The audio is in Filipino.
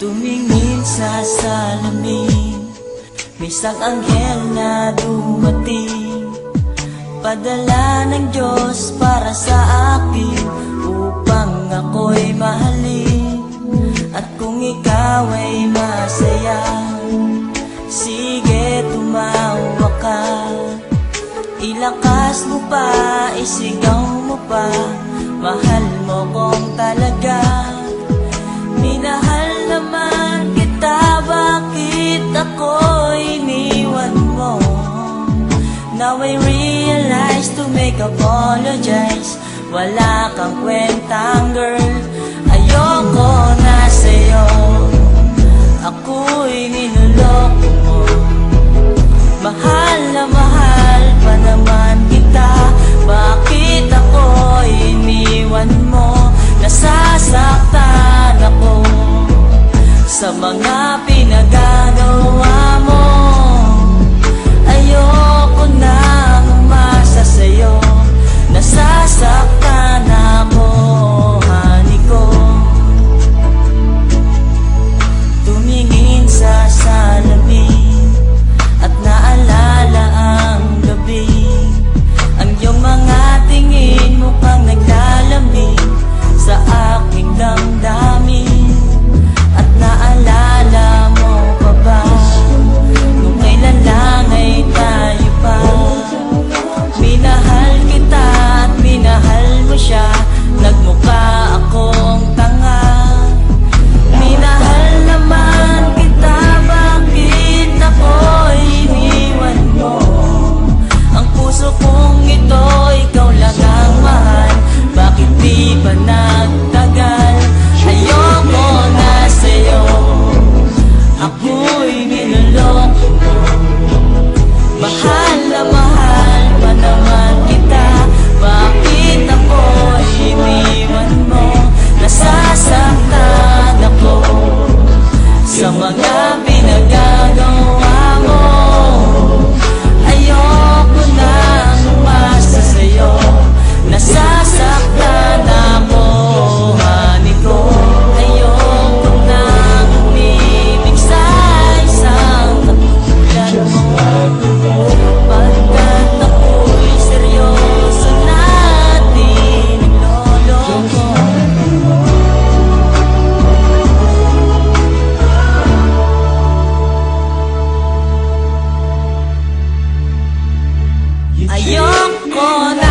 Tumingin sa salamin. May isang anghel na dumating. Padala ng Diyos para sa akin Upang ako'y mahalin. At kung ikaw ay masaya Sige tumawa ka. Ilakas mo pa, isigaw mo pa. Mahal mo kong talaga Now I realize to make apologize Wala kang kwentang girl. Ayoko na sa'yo. Ako'y niloloko mo. Mahal na mahal pa naman kita. Bakit ako iniwan mo? Nasasaktan ako Sa mga pinagagawa ayoko na